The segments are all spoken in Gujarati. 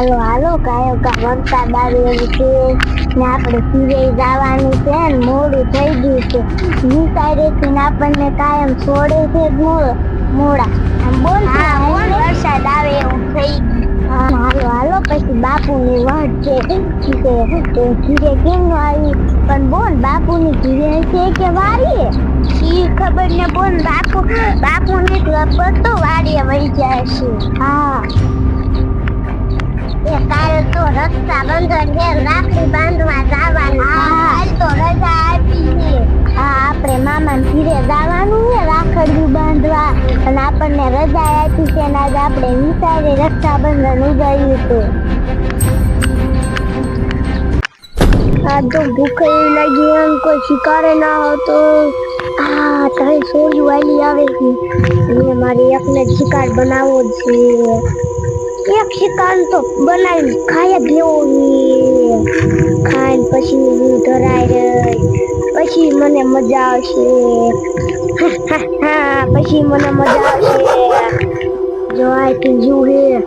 હાલો હાલો કાયો કા વરસાદ આવે છે. ને આપણે પીરે જવાનું છે ને મોડું થઈ ગયું છે. નિસાડેથી ને આપણને કાયમ છોડે છે જ મોડા આમ બોલ વરસાદ આવે એવું થઈ ગયું. હાલો હાલો પછી બાપુની વાટ છે. કે તે ઘીરે કેમ ન આવી? પણ બોલ બાપુની ઘીરે છે કે વારીએ? ઈ ખબર ને બોલ બાપુ બાપુને પત્તો વાડીએ વહી જાય છે. હા. એ કાલે તો રક્ષાબંધન છે રાખડી બાંધવા જવાનું. હાલ તો રજા આપી હા આપણે મામાને ઘીરે જવાનું છે રાખડી બાંધવા. અને આપણને રજા આપી છે આજે આપણે વિચારે રક્ષાબંધન ઉજવ્યું હતું આ તો ભૂખ લાગી એમ કોઈ શિકારે ના આવતો આ તારે સોરી વાલી આવે છે. અને મારે એકને શિકાર બનાવવો જ છે. એક શિકાર તો બનાવીને ખાઈ ગયો ખાઈને પછી હું ધરાય રહી પછી મને મજા આવશે. પછી મને મજા આવશે. જો આઈથી જુએ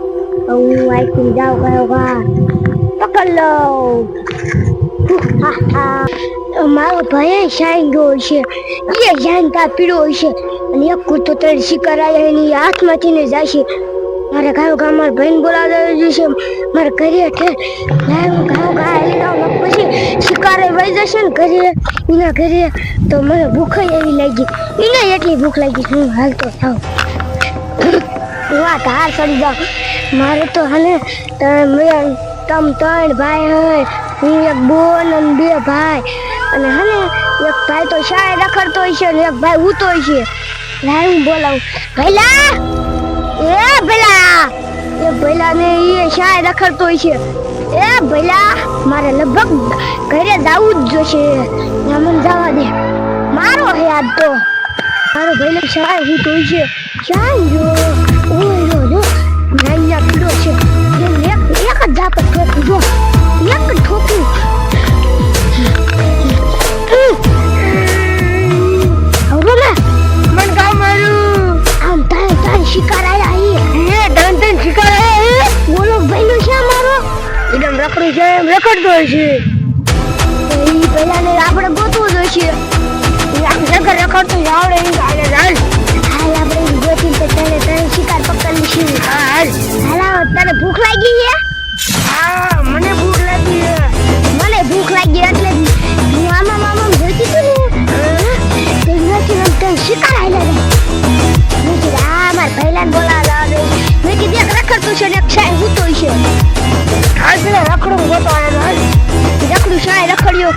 હું. આઈથી જાઉં કયો કા પકડ લો. મારો ભાઈ શાઈન ગયો છે. એ શાઈન પીળો છે અને એક કૂતો ત્રણ શિકાર આવ્યા એની હાથમાંથી ને જાય છે મારે ગાયો ગા મારા ભાઈને બોલાવવા જશે. મારે ઘરે ઠે લાવ ગાયો ગા જાઉં પછી શિકારે વહી જશે ને ઘરે. એના ઘરે તો મને ભૂખ એવી લાગી. એને એટલી ભૂખ લાગી હું હાલતો થાવ વાત હાર ચડી જાઉં. મારે તો હને તમ ત્રણ ભાઈ હોય હું એક બોન અને બે ભાઈ. અને હને એક ભાઈ તો શાળે રખડતો હોય છે અને એક ભાઈ ઉતો હોય છે લાય હું બોલાવું. ભૈલા! એ ભલા, એ ભૈલા ને એ શાય રખડતો છે. એ ભૈલા, મારે લગભગ ઘરે જવું જ જોશે. ના, મને જવા દે. મારો હે આજ તો. મારો ભાઈ શાય હું હોય છે. શાય જો રખડતો આવડે ઈ હાલે હાલ હાલ. આપણે બીજો ગોતી તો તને તને શિકાર પકડી લઈશું હા હાલ. હાલ તને ભૂખ લાગી છે? હા મને ભૂખ લાગી છે. મને ભૂખ લાગી એટલે મામા મામા જોતી તું ને તે નથી આમ તને શિકાર આયલા રે. મેં કીધું આ માર પહેલા બોલાવા દે. મેં કીધું એક રખડતું છે ને એક શાય હૂતો છે. હાલ પેલા રખડું ગોતો હાલ. રખડું શાય રખડ્યો.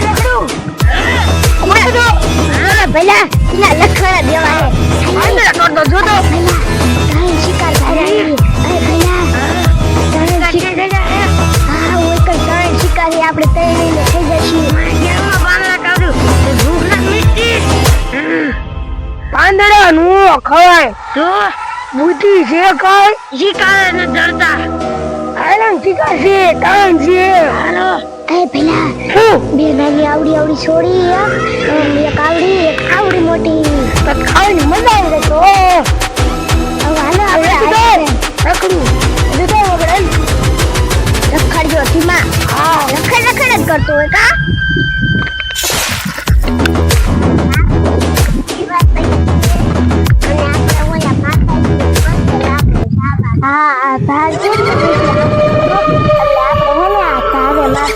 રખડું એના લખણા દેવા હે શિકાર ભાઈ અરે પેલા તારે શિકાર હા ઓય કઈ તારે શિકાર આપણે તઈ થઈ જશું કેમાં બાંગલા કાઢું ભૂખ ના મિટી પાંદડા નું ખવાય. તો? બુદ્ધિ જે કઈ શિકાર ને ડરતા હાલો છે કાન છે. હાલો એ પેલા બે નાની આવડી આવડી છોડી એક આવડી એક આવડી મોટી. તો ખાવાની મજા આવી તો.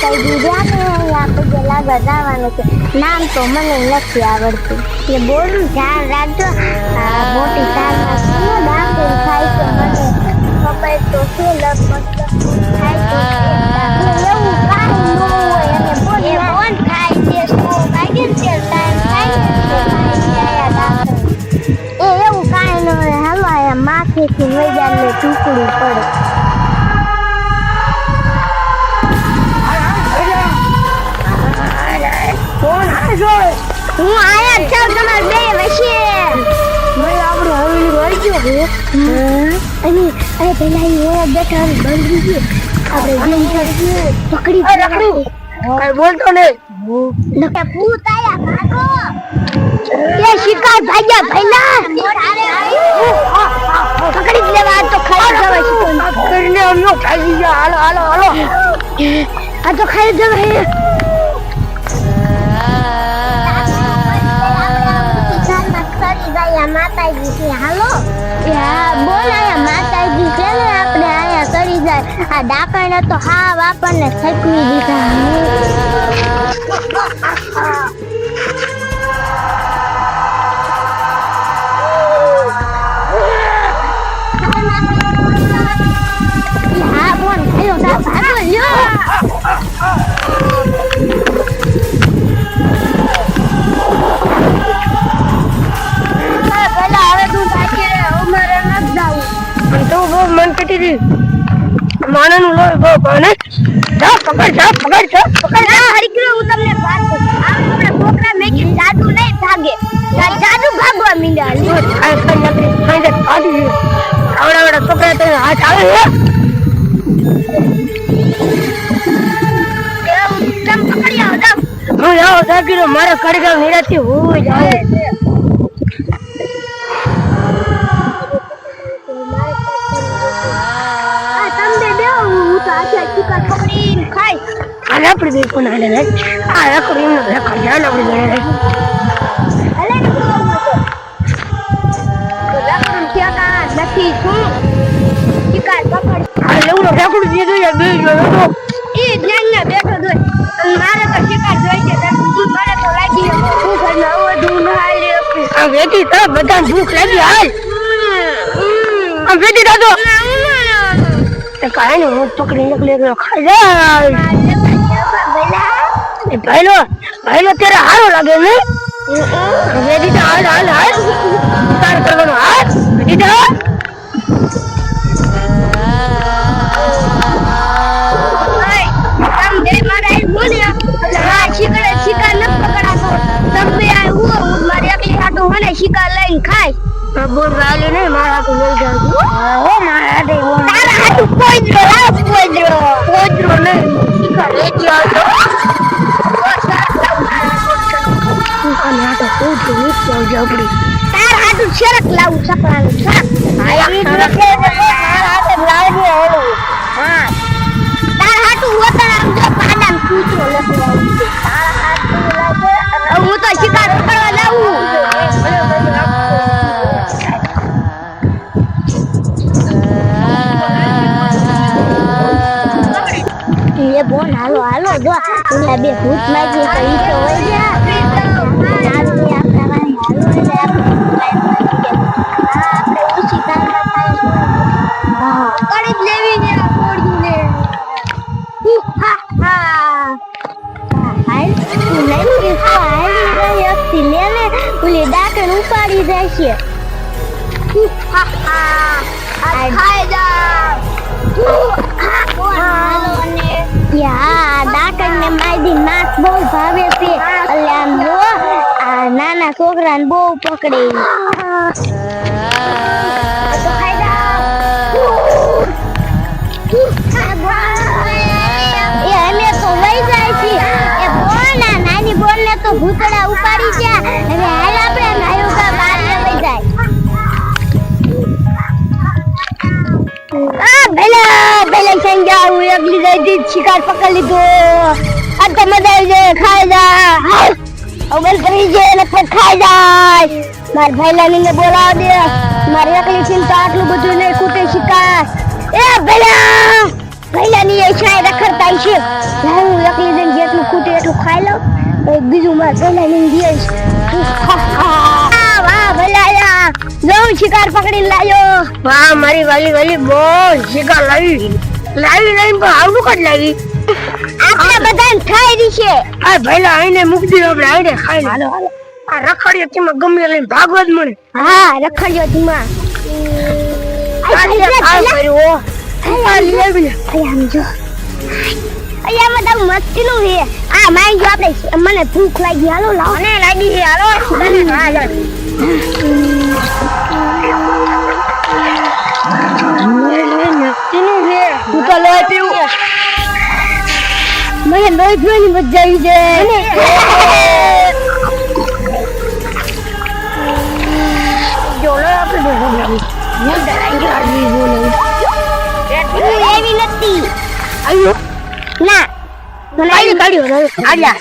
તારે દીધા ને આપણે પેલા લાગવા છે. નામ તો મને નથી આવડતું. એટલે બોલું ધ્યાન રાખજો. મોટી તારમાં શું દાખલ થાય છે મને ખબર તો છે લગભગ થાય તો. એવું કાંઈ ન હોય, અને બોલ બોલ થાય છે? શું. એ એવું કાંઈ ન હોય. હમારે માથેથી વૈજાને ટૂકડું પડે. હું આયા છો તમાર બે વચ્ચે. મેં આપણો હવેલી વહી ગયો હું અને અરે પેલા એ હોય બેઠા બંધ ગયો આપણે જેમ પકડી પકડી કઈ બોલતો નહીં. નકે આ તો ખાઈ જવા હે માતાજી છે. હાલો? બોલ આયા માતાજી છે ને આપણે આયા કરી જાય. આ ડાકણે તો હાવ આપણને થકવી દીધા. હા બોલ. ભાગો લ્યો. માનાનું લોહી બહુ ભાને જા પકડ જા પકડ જા પકડ ના હરિકૃષ્ણ હું તમને વાત કરું આ આપણા છોકરા મેકી જાદુ નહીં ભાગે આ જાદુ ભાગવા મીંડ્યા લ્યો. આ કઈ નકરી ખાઈ દે કાઢી આવડા આવડા છોકરા તો હાથ આવે છે એવું તમે પકડી આવો જાઓ. હું જાઉં જાગીરો મારા કડગાવ નિરાતી હું જાઉં આપડી બે હલે ને કોમ હતો તો લખણ થયા કા નથી શું ચિકન પકડ આ લેવડો રખડું દીધું યાર બે જો એ જ્ઞાન ને બેઠો જોઈ મારે તો શિકાર જોઈ છે તું લાગી ન હાલી આ વેતી તો બધા ભૂખ લાગી હાલ આ વેતી દાદો કાંઈ નહીં હું પકડી નીકળી ગયો ખાઈ જાય ભાઈલો ભાઈલો તેરે હારો લાગે ને? તો હાલ હાલ હાલ. ઉતાર કરવાનો હાલ વેદી શિકાર લઈને ખાય. બોલ વાલે ને મારા હાથું લઈ જાવ હો મારા હાથે તારા હાથું ને શિકાર હા તો શિકાર પકડવા એ બોન હાલો હાલો જો બે ભૂત લાગી તો તો હી, હા હા આ ખાઈ જા યા ડાકણ ને મારી નાક બહુ ભાવે છે. એટલે જો નાના છોકરાને બહુ પકડે. તો ભૂતડા ઉપાડી ગયા. અને હાલ આપણે નાયો કા બહાર લઈ જાય. આ ભલે ભલે સંજા હું એકલી જઈ શિકાર પકડી લીધો. આ તો મજા આવી જાય, ખાઈ જા. અવલ કરી છે ને પછી ખાઈ જાય. માર ભાઈલાની ને બોલાવ દે. મારી એકલી ચિંતા આટલું બધું નહીં કૂટે શિકાર. એ ભલા! ભૈલાની એ છાય રખડતા છે. હું. એકલી જઈને જેટલું કૂટે એટલું ખાઈ લઉં. એક બીજું માર ભૈલાની દઈશ વાહ ભલાયા. જઉં શિકાર પકડી લાયો. વાહ મારી વાલી વાલી બોલ શિકાર લાવી. લાવી લાવી પણ આવું કદ લાવી આપણે બધાને ખાઈ દીશે આ ભઈલા આઈને મૂકી દીધો આપણે આઈને ખાઈ હાલો હાલો. આ રખડીએ તેમાં ગમે લઈને ભાગવત મળે. હા રખડ્યો છે. માઈ મને ભૂખ લાગી. હાલો લાવો. લાગી છે હાલો. મને લોહી પીવાની મજા આવી જાય. જોડો આપણે એવી નથી આયો. ના. મને કાઢ્યો આલ્યા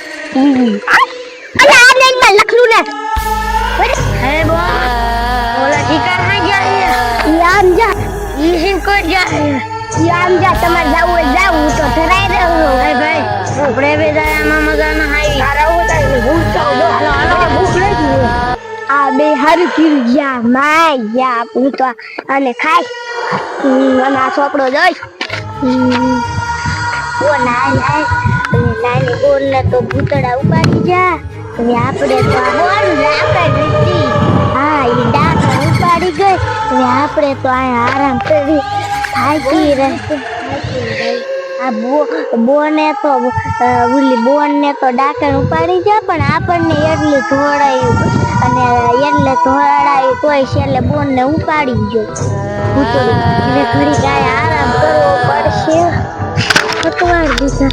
અલા આ લાઈનમાં લખલું ને. હે બો ઓલા શિકાર જાય ઈ જા. ઈ સિંહ જાય ઈ જા તમારે જાવું જાવું તો ધરાઈ રહ્યો હે ભાઈ. આપણે બે જાય આમાં આવી તારા ઉતા ભૂખ તો હાલો હાલો ભૂખ લાગી. આ બે હારું કીધું ગયા માય યા હું અને ખાઈ. હમ, અને આ ચોપડો જોઈ. ઓ નાય નાય. નાની બોલ ને તો ભૂતડા ઉપાડી જા. અને આપણે તો આ બોલ લાકડ હતી હા એ ડાકા ઉપાડી ગઈ. અને આપણે તો અહીંયા આરામ કરી. થાકી રહેશે બોને તો ઓલી બોનને તો ડાકણ ઉપાડી જા પણ આપણને એટલું ધોળાયું. અને એટલે ધોળાયું તોય છેલ્લે બોનને ઉપાડી ગયો ઘડી ગાય આરામ કરવો પડશે. અટવાડ દીધા.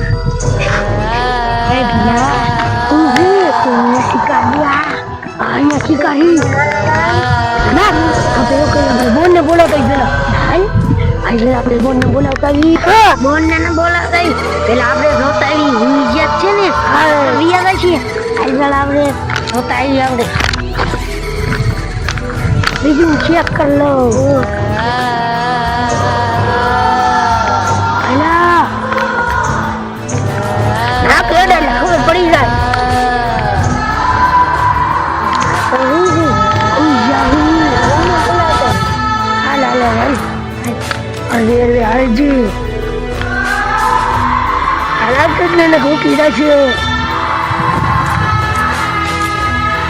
શિકારી આ અહીંયા શિકારી આજે આપણે બોનને બોલાવતા ઈ હા. બોનને ન બોલાવતા ઈ પેલા આપણે રોતાવી ઈ છે ને હા. વિયા ગઈ છે. આજે આપણે રોતાવી આપણે બીજું ચેક કરી લો. અરે હાલજી હાલા કેટલે ને ભૂકી રાખી